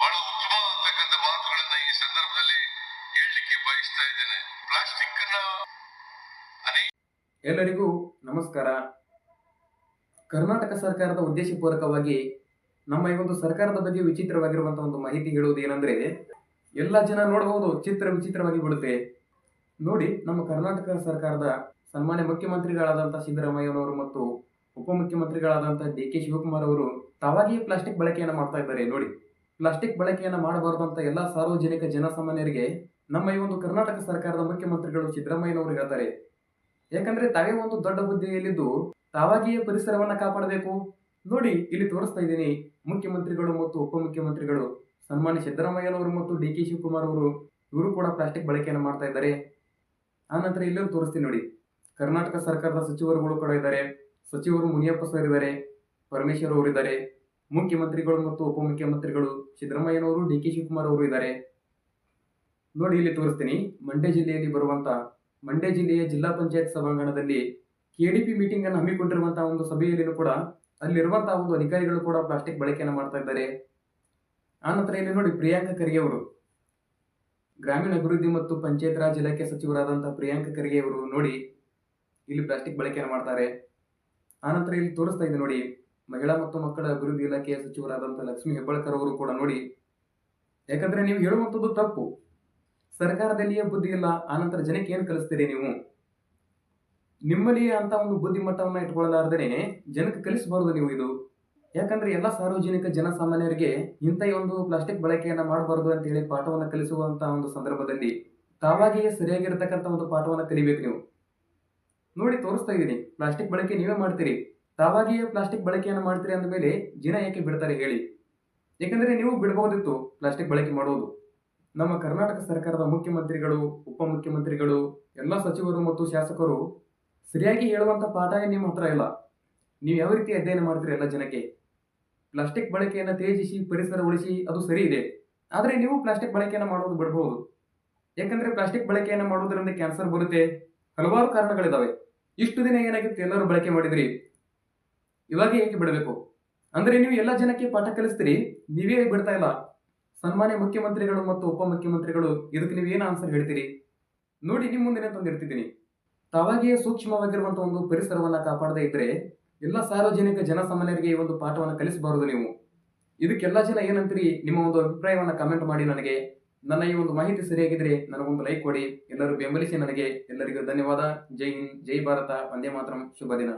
ಬಹಳ ಉತ್ತಮ ಮಾತುಗಳನ್ನ ಈ ಸಂದರ್ಭದಲ್ಲಿ ಹೇಳಲಿಕ್ಕೆ ಬಯಸ್ತಾ ಇದ್ದೇನೆ. ಪ್ಲಾಸ್ಟಿಕ್ ಎಲ್ಲರಿಗೂ ನಮಸ್ಕಾರ. ಕರ್ನಾಟಕ ಸರ್ಕಾರದ ಉದ್ದೇಶಪೂರ್ವಕವಾಗಿ ನಮ್ಮ ಈ ಒಂದು ಸರ್ಕಾರದ ಬಗ್ಗೆ ವಿಚಿತ್ರವಾಗಿರುವಂತಹ ಒಂದು ಮಾಹಿತಿ ಹೇಳುವುದು ಏನಂದ್ರೆ, ಎಲ್ಲ ಜನ ನೋಡಬಹುದು ಚಿತ್ರ ವಿಚಿತ್ರವಾಗಿ ಬಿಡುತ್ತೆ. ನೋಡಿ, ನಮ್ಮ ಕರ್ನಾಟಕ ಸರ್ಕಾರದ ಸನ್ಮಾನ್ಯ ಮುಖ್ಯಮಂತ್ರಿಗಳಾದಂತಹ ಸಿದ್ದರಾಮಯ್ಯನವರು ಮತ್ತು ಉಪಮುಖ್ಯಮಂತ್ರಿಗಳಾದಂತಹ ಡಿ ಕೆ ಶಿವಕುಮಾರ್ ಅವರು ತಾವಾಗಿಯೇ ಪ್ಲಾಸ್ಟಿಕ್ ಬಳಕೆಯನ್ನು ಮಾಡ್ತಾ ಇದ್ದಾರೆ. ನೋಡಿ ಪ್ಲಾಸ್ಟಿಕ್ ಬಳಕೆಯನ್ನು ಮಾಡಬಾರದು ಅಂತ ಎಲ್ಲ ಸಾರ್ವಜನಿಕ ಜನಸಾಮಾನ್ಯರಿಗೆ ನಮ್ಮ ಈ ಒಂದು ಕರ್ನಾಟಕ ಸರ್ಕಾರದ ಮುಖ್ಯಮಂತ್ರಿಗಳು ಸಿದ್ದರಾಮಯ್ಯನವರು ಹೇಳ್ತಾರೆ. ಯಾಕಂದ್ರೆ ತಾವೇ ಒಂದು ದೊಡ್ಡ ಹುದ್ದೆಯಲ್ಲಿದ್ದು ತಾವಾಗಿಯೇ ಪರಿಸರವನ್ನು ಕಾಪಾಡಬೇಕು. ನೋಡಿ, ಇಲ್ಲಿ ತೋರಿಸ್ತಾ ಇದ್ದೀನಿ ಮುಖ್ಯಮಂತ್ರಿಗಳು ಮತ್ತು ಉಪಮುಖ್ಯಮಂತ್ರಿಗಳು ಸನ್ಮಾನ್ಯ ಸಿದ್ದರಾಮಯ್ಯನವರು ಮತ್ತು ಡಿ ಕೆ ಶಿವಕುಮಾರ್ ಅವರು, ಇವರು ಕೂಡ ಪ್ಲಾಸ್ಟಿಕ್ ಬಳಕೆಯನ್ನು ಮಾಡ್ತಾ ಇದ್ದಾರೆ. ಆನಂತರ ಇಲ್ಲೂ ತೋರಿಸ್ತೀನಿ ನೋಡಿ. ಕರ್ನಾಟಕ ಸರ್ಕಾರದ ಸಚಿವರುಗಳು ಕೂಡ ಇದ್ದಾರೆ. ಸಚಿವರು ಮುನಿಯಪ್ಪ ಸರ್ ಇದ್ದಾರೆ. ಪರಮೇಶ್ವರ್ ಅವರು ಇದ್ದಾರೆ. ಮುಖ್ಯಮಂತ್ರಿಗಳು ಮತ್ತು ಉಪಮುಖ್ಯಮಂತ್ರಿಗಳು ಸಿದ್ದರಾಮಯ್ಯನವರು, ಡಿ ಕೆ ಶಿವಕುಮಾರ್ ಅವರು ಇದ್ದಾರೆ. ನೋಡಿ, ಇಲ್ಲಿ ತೋರಿಸ್ತೀನಿ. ಮಂಡ್ಯ ಜಿಲ್ಲೆಯಲ್ಲಿ ಬರುವಂತ, ಮಂಡ್ಯ ಜಿಲ್ಲೆಯ ಜಿಲ್ಲಾ ಪಂಚಾಯತ್ ಸಭಾಂಗಣದಲ್ಲಿ ಕೆಡಿಪಿ ಮೀಟಿಂಗ್ ಅನ್ನು ಹಮ್ಮಿಕೊಂಡಿರುವಂತಹ ಒಂದು ಸಭೆಯಲ್ಲಿಯೂ ಕೂಡ ಅಲ್ಲಿರುವಂತಹ ಒಂದು ಅಧಿಕಾರಿಗಳು ಕೂಡ ಪ್ಲಾಸ್ಟಿಕ್ ಬಳಕೆಯನ್ನು ಮಾಡ್ತಾ ಇದ್ದಾರೆ. ಆನಂತರ ಇಲ್ಲಿ ನೋಡಿ, ಪ್ರಿಯಾಂಕ ಖರ್ಗೆ ಅವರು. ಗ್ರಾಮೀಣ ಅಭಿವೃದ್ಧಿ ಮತ್ತು ಪಂಚಾಯತ್ ರಾಜ್ ಇಲಾಖೆ ಸಚಿವರಾದಂತಹ ಪ್ರಿಯಾಂಕ ಖರ್ಗೆ ಅವರು ನೋಡಿ, ಇಲ್ಲಿ ಪ್ಲಾಸ್ಟಿಕ್ ಬಳಕೆಯನ್ನು ಮಾಡ್ತಾರೆ. ಆನಂತರ ಇಲ್ಲಿ ತೋರಿಸ್ತಾ ಇದೆ ನೋಡಿ ಮಹಿಳಾ ಮತ್ತು ಮಕ್ಕಳ ಅಭಿವೃದ್ಧಿ ಇಲಾಖೆಯ ಸಚಿವರಾದಂತಹ ಲಕ್ಷ್ಮಿ ಹೆಬ್ಬಾಳ್ಕರ್ ಅವರು ಕೂಡ ನೋಡಿ, ಯಾಕಂದ್ರೆ ನೀವು ಹೇಳುವಂಥದ್ದು ತಪ್ಪು. ಸರ್ಕಾರದಲ್ಲಿಯೇ ಬುದ್ಧಿ ಇಲ್ಲ, ಆನಂತರ ಜನಕ್ಕೆ ಏನು ಕಲಿಸ್ತೀರಿ ನೀವು? ನಿಮ್ಮಲ್ಲಿಯೇ ಅಂತ ಒಂದು ಬುದ್ಧಿಮಟ್ಟವನ್ನು ಇಟ್ಕೊಳ್ಳಲಾರ್ದೇ ಜನಕ್ಕೆ ಕಲಿಸಬಾರದು ನೀವು ಇದು. ಯಾಕಂದ್ರೆ ಎಲ್ಲ ಸಾರ್ವಜನಿಕ ಜನಸಾಮಾನ್ಯರಿಗೆ ಇಂಥ ಒಂದು ಪ್ಲಾಸ್ಟಿಕ್ ಬಳಕೆಯನ್ನ ಮಾಡಬಾರದು ಅಂತ ಹೇಳಿ ಪಾಠವನ್ನ ಕಲಿಸುವಂತ ಒಂದು ಸಂದರ್ಭದಲ್ಲಿ ತಾವಾಗಿಯೇ ಸರಿಯಾಗಿರ್ತಕ್ಕಂಥ ಒಂದು ಪಾಠವನ್ನ ಕಲಿಬೇಕು ನೀವು. ನೋಡಿ, ತೋರಿಸ್ತಾ ಇದ್ದೀನಿ. ಪ್ಲಾಸ್ಟಿಕ್ ಬಳಕೆ ನೀವೇ ಮಾಡ್ತೀರಿ. ತಾವಾಗಿಯೇ ಪ್ಲಾಸ್ಟಿಕ್ ಬಳಕೆಯನ್ನು ಮಾಡ್ತೀರಿ ಅಂದ ಮೇಲೆ ಜನ ಏಕೆ ಬಿಡ್ತಾರೆ ಹೇಳಿ. ಏಕೆಂದರೆ ನೀವು ಬಿಡಬಹುದಿತ್ತು ಪ್ಲಾಸ್ಟಿಕ್ ಬಳಕೆ ಮಾಡೋದು. ನಮ್ಮ ಕರ್ನಾಟಕ ಸರ್ಕಾರದ ಮುಖ್ಯಮಂತ್ರಿಗಳು, ಉಪಮುಖ್ಯಮಂತ್ರಿಗಳು, ಎಲ್ಲ ಸಚಿವರು ಮತ್ತು ಶಾಸಕರು ಸರಿಯಾಗಿ ಹೇಳುವಂಥ ಪಾಠ ನಿಮ್ಮ ಹತ್ರ ಇಲ್ಲ. ನೀವು ಯಾವ ರೀತಿ ಅಧ್ಯಯನ ಮಾಡ್ತೀರಿ ಎಲ್ಲ ಜನಕ್ಕೆ? ಪ್ಲಾಸ್ಟಿಕ್ ಬಳಕೆಯನ್ನು ತೇಜಿಸಿ ಪರಿಸರ ಉಳಿಸಿ ಅದು ಸರಿ ಇದೆ. ಆದರೆ ನೀವು ಪ್ಲಾಸ್ಟಿಕ್ ಬಳಕೆಯನ್ನು ಮಾಡೋದು ಬಿಡಬಹುದು. ಯಾಕಂದ್ರೆ ಪ್ಲಾಸ್ಟಿಕ್ ಬಳಕೆಯನ್ನು ಮಾಡುವುದರಿಂದ ಕ್ಯಾನ್ಸರ್ ಬರುತ್ತೆ. ಹಲವಾರು ಕಾರಣಗಳಿದಾವೆ. ಇಷ್ಟು ದಿನ ಏನಾಗಿತ್ತು? ಎಲ್ಲರೂ ಬಳಕೆ ಮಾಡಿದ್ರಿ. ಇವಾಗ ಏಕೆ ಬಿಡಬೇಕು? ಅಂದ್ರೆ ನೀವು ಎಲ್ಲ ಜನಕ್ಕೆ ಪಾಠ ಕಲಿಸ್ತೀರಿ, ನೀವೇ ಬಿಡ್ತಾ ಇಲ್ಲ. ಸನ್ಮಾನ್ಯ ಮುಖ್ಯಮಂತ್ರಿಗಳು ಮತ್ತು ಉಪ ಮುಖ್ಯಮಂತ್ರಿಗಳು, ಇದಕ್ಕೆ ನೀವು ಏನು ಆನ್ಸರ್ ಹೇಳ್ತೀರಿ? ನೋಡಿ ನಿಮ್ಮ ಮುಂದೆ ತಂದಿರ್ತಿದ್ದೀನಿ ತಾವಾಗಿಯೇ ಸೂಕ್ಷ್ಮವಾಗಿರುವಂತಹ ಒಂದು ಪರಿಸರವನ್ನ ಕಾಪಾಡದೇ ಇದ್ರೆ ಎಲ್ಲ ಸಾರ್ವಜನಿಕ ಜನಸಾಮಾನ್ಯರಿಗೆ ಈ ಒಂದು ಪಾಠವನ್ನು ಕಲಿಸಬಾರದು ನೀವು. ಇದಕ್ಕೆಲ್ಲ ಜನ ಏನಂತೀರಿ? ನಿಮ್ಮ ಒಂದು ಅಭಿಪ್ರಾಯವನ್ನ ಕಮೆಂಟ್ ಮಾಡಿ ನನಗೆ. ನನ್ನ ಈ ಒಂದು ಮಾಹಿತಿ ಸರಿಯಾಗಿದ್ರೆ ನನಗೊಂದು ಲೈಕ್ ಕೊಡಿ. ಎಲ್ಲರೂ ಬೆಂಬಲಿಸಿ ನನಗೆ. ಎಲ್ಲರಿಗೂ ಧನ್ಯವಾದ. ಜೈ ಹಿಂದ್, ಜೈ ಭಾರತ. ವಂದೇ ಮಾತರಂ. ಶುಭ ದಿನ.